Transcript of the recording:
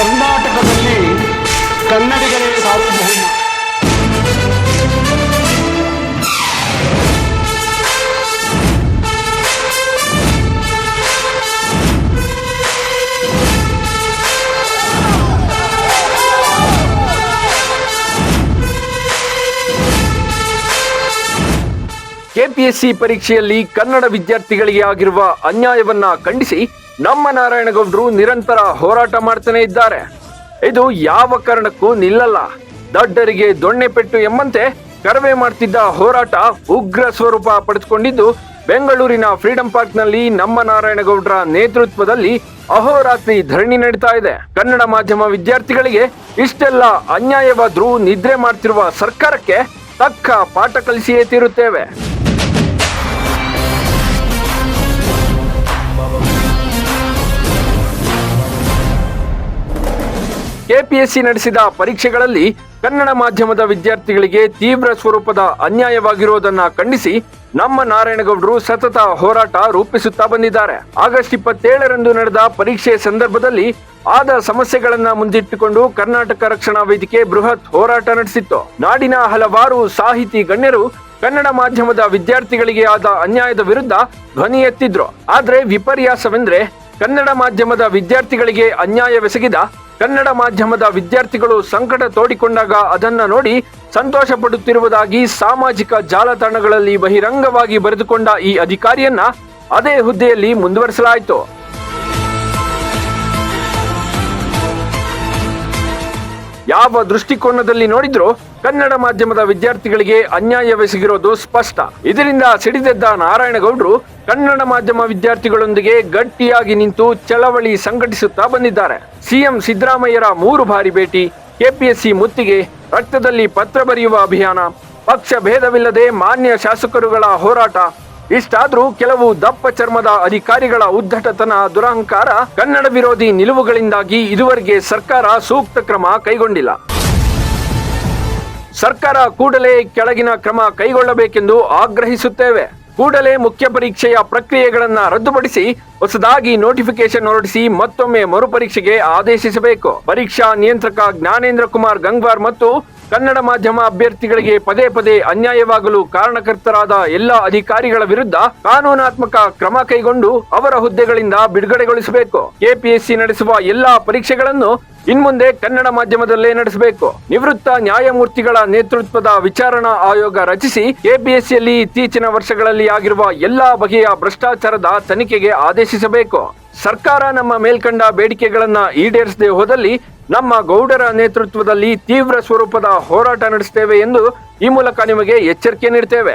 ಕರ್ನಾಟಕದಲ್ಲಿ ಕನ್ನಡಿಗರೇ ಸಾರ್ವಭೌಮ ಕೆಪಿಎಸ್ಸಿ ಪರೀಕ್ಷೆಯಲ್ಲಿ ಕನ್ನಡ ವಿದ್ಯಾರ್ಥಿಗಳಿಗೆ ಆಗಿರುವ ಅನ್ಯಾಯವನ್ನ ಖಂಡಿಸಿ ನಮ್ಮ ನಾರಾಯಣಗೌಡರು ನಿರಂತರ ಹೋರಾಟ ಮಾಡ್ತಾನೆ ಇದ್ದಾರೆ. ಇದು ಯಾವ ಕಾರಣಕ್ಕೂ ನಿಲ್ಲಲ್ಲ. ದಡ್ಡರಿಗೆ ದೊಣ್ಣೆ ಪೆಟ್ಟು ಎಂಬಂತೆ ಕರವೇ ಮಾಡ್ತಿದ್ದ ಹೋರಾಟ ಉಗ್ರ ಸ್ವರೂಪ ಪಡೆದುಕೊಂಡಿದ್ದು, ಬೆಂಗಳೂರಿನ ಫ್ರೀಡಂ ಪಾರ್ಕ್ನಲ್ಲಿ ನಮ್ಮ ನಾರಾಯಣಗೌಡರ ನೇತೃತ್ವದಲ್ಲಿ ಅಹೋರಾತ್ರಿ ಧರಣಿ ನಡೀತಾ ಇದೆ. ಕನ್ನಡ ಮಾಧ್ಯಮ ವಿದ್ಯಾರ್ಥಿಗಳಿಗೆ ಇಷ್ಟೆಲ್ಲ ಅನ್ಯಾಯವಾದ್ರೂ ನಿದ್ರೆ ಮಾಡ್ತಿರುವ ಸರ್ಕಾರಕ್ಕೆ ತಕ್ಕ ಪಾಠ ಕಲಿಸಿಯೇ ತೀರುತ್ತೇವೆ. ಕೆಪಿಎಸ್ಸಿ ನಡೆಸಿದ ಪರೀಕ್ಷೆಗಳಲ್ಲಿ ಕನ್ನಡ ಮಾಧ್ಯಮದ ವಿದ್ಯಾರ್ಥಿಗಳಿಗೆ ತೀವ್ರ ಸ್ವರೂಪದ ಅನ್ಯಾಯವಾಗಿರುವುದನ್ನು ಖಂಡಿಸಿ ನಮ್ಮ ನಾರಾಯಣಗೌಡರು ಸತತ ಹೋರಾಟ ರೂಪಿಸುತ್ತಾ ಬಂದಿದ್ದಾರೆ. ಆಗಸ್ಟ್ ಇಪ್ಪತ್ತೇಳರಂದು ನಡೆದ ಪರೀಕ್ಷೆ ಸಂದರ್ಭದಲ್ಲಿ ಆದ ಸಮಸ್ಯೆಗಳನ್ನ ಮುಂದಿಟ್ಟುಕೊಂಡು ಕರ್ನಾಟಕ ರಕ್ಷಣಾ ವೇದಿಕೆ ಬೃಹತ್ ಹೋರಾಟ ನಡೆಸಿತ್ತು. ನಾಡಿನ ಹಲವಾರು ಸಾಹಿತಿ ಗಣ್ಯರು ಕನ್ನಡ ಮಾಧ್ಯಮದ ವಿದ್ಯಾರ್ಥಿಗಳಿಗೆ ಆದ ಅನ್ಯಾಯದ ವಿರುದ್ಧ ಧ್ವನಿ ಎತ್ತಿದ್ರು. ಆದ್ರೆ ವಿಪರ್ಯಾಸವೆಂದ್ರೆ ಕನ್ನಡ ಮಾಧ್ಯಮದ ವಿದ್ಯಾರ್ಥಿಗಳಿಗೆ ಅನ್ಯಾಯವೆಸಗಿದ ಕನ್ನಡ ಮಾಧ್ಯಮದ ವಿದ್ಯಾರ್ಥಿಗಳು ಸಂಕಟ ತೋಡಿಕೊಂಡಾಗ ಅದನ್ನ ನೋಡಿ ಸಂತೋಷ ಪಡುತ್ತಿರುವುದಾಗಿ ಸಾಮಾಜಿಕ ಜಾಲತಾಣಗಳಲ್ಲಿ ಬಹಿರಂಗವಾಗಿ ಬರೆದುಕೊಂಡ ಈ ಅಧಿಕಾರಿಯನ್ನ ಅದೇ ಹುದ್ದೆಯಲ್ಲಿ ಮುಂದುವರಿಸಲಾಯಿತು. ಯಾವ ದೃಷ್ಟಿಕೋನದಲ್ಲಿ ನೋಡಿದ್ರು ಕನ್ನಡ ಮಾಧ್ಯಮದ ವಿದ್ಯಾರ್ಥಿಗಳಿಗೆ ಅನ್ಯಾಯವೆಸಗಿರೋದು ಸ್ಪಷ್ಟ. ಇದರಿಂದ ಸಿಡಿದೆದ್ದ ನಾರಾಯಣಗೌಡರು ಕನ್ನಡ ಮಾಧ್ಯಮ ವಿದ್ಯಾರ್ಥಿಗಳೊಂದಿಗೆ ಗಟ್ಟಿಯಾಗಿ ನಿಂತು ಚಳವಳಿ ಸಂಘಟಿಸುತ್ತಾ ಬಂದಿದ್ದಾರೆ. ಸಿಎಂ ಸಿದ್ದರಾಮಯ್ಯರ ಮೂರು ಬಾರಿ ಭೇಟಿ, ಕೆಪಿಎಸ್ಸಿ ಮುತ್ತಿಗೆ, ರಕ್ತದಲ್ಲಿ ಪತ್ರ ಬರೆಯುವ ಅಭಿಯಾನ, ಪಕ್ಷ ಭೇದವಿಲ್ಲದೆ ಮಾನ್ಯ ಶಾಸಕರುಗಳ ಹೋರಾಟ ಇಷ್ಟಾದ್ರೂ ಕೆಲವು ದಪ್ಪ ಚರ್ಮದ ಅಧಿಕಾರಿಗಳ ಉದ್ದಟತನ ದುರಹಂಕಾರ, ಕನ್ನಡ ವಿರೋಧಿ ನಿಲುವುಗಳಿಂದಾಗಿ ಇದುವರೆಗೆ ಸರ್ಕಾರ ಸೂಕ್ತ ಕ್ರಮ ಕೈಗೊಂಡಿಲ್ಲ. ಸರ್ಕಾರ ಕೂಡಲೇ ಕೆಳಗಿನ ಕ್ರಮ ಕೈಗೊಳ್ಳಬೇಕೆಂದು ಆಗ್ರಹಿಸುತ್ತೇವೆ. ಕೂಡಲೇ ಮುಖ್ಯ ಪರೀಕ್ಷೆಯ ಪ್ರಕ್ರಿಯೆಗಳನ್ನು ರದ್ದುಪಡಿಸಿ ಹೊಸದಾಗಿ ನೋಟಿಫಿಕೇಶನ್ ಹೊರಡಿಸಿ ಮತ್ತೊಮ್ಮೆ ಮರುಪರೀಕ್ಷೆಗೆ ಆದೇಶಿಸಬೇಕು. ಪರೀಕ್ಷಾ ನಿಯಂತ್ರಕ ಜ್ಞಾನೇಂದ್ರ ಕುಮಾರ್ ಗಂಗ್ವಾರ್ ಮತ್ತು ಕನ್ನಡ ಮಾಧ್ಯಮ ಅಭ್ಯರ್ಥಿಗಳಿಗೆ ಪದೇ ಪದೇ ಅನ್ಯಾಯವಾಗಲು ಕಾರಣಕರ್ತರಾದ ಎಲ್ಲ ಅಧಿಕಾರಿಗಳ ವಿರುದ್ಧ ಕಾನೂನಾತ್ಮಕ ಕ್ರಮ ಕೈಗೊಂಡು ಅವರ ಹುದ್ದೆಗಳಿಂದ ಬಿಡುಗಡೆಗೊಳಿಸಬೇಕು. ಕೆಪಿಎಸ್ಸಿ ನಡೆಸುವ ಎಲ್ಲಾ ಪರೀಕ್ಷೆಗಳನ್ನು ಇನ್ಮುಂದೆ ಕನ್ನಡ ಮಾಧ್ಯಮದಲ್ಲೇ ನಡೆಸಬೇಕು. ನಿವೃತ್ತ ನ್ಯಾಯಮೂರ್ತಿಗಳ ನೇತೃತ್ವದ ವಿಚಾರಣಾ ಆಯೋಗ ರಚಿಸಿ ಕೆಪಿಎಸ್ಸಿಯಲ್ಲಿ ಇತ್ತೀಚಿನ ವರ್ಷಗಳಲ್ಲಿ ಆಗಿರುವ ಎಲ್ಲಾ ಬಗೆಯ ಭ್ರಷ್ಟಾಚಾರದ ತನಿಖೆಗೆ ಆದೇಶಿಸಬೇಕು. ಸರ್ಕಾರ ನಮ್ಮ ಮೇಲ್ಕಂಡ ಬೇಡಿಕೆಗಳನ್ನ ಈಡೇರಿಸದೆ ಹೋದಲ್ಲಿ ನಮ್ಮ ಗೌಡರ ನೇತೃತ್ವದಲ್ಲಿ ತೀವ್ರ ಸ್ವರೂಪದ ಹೋರಾಟ ನಡೆಸುತ್ತೇವೆ ಎಂದು ಈ ಮೂಲಕ ನಿಮಗೆ ಎಚ್ಚರಿಕೆ ನೀಡುತ್ತೇವೆ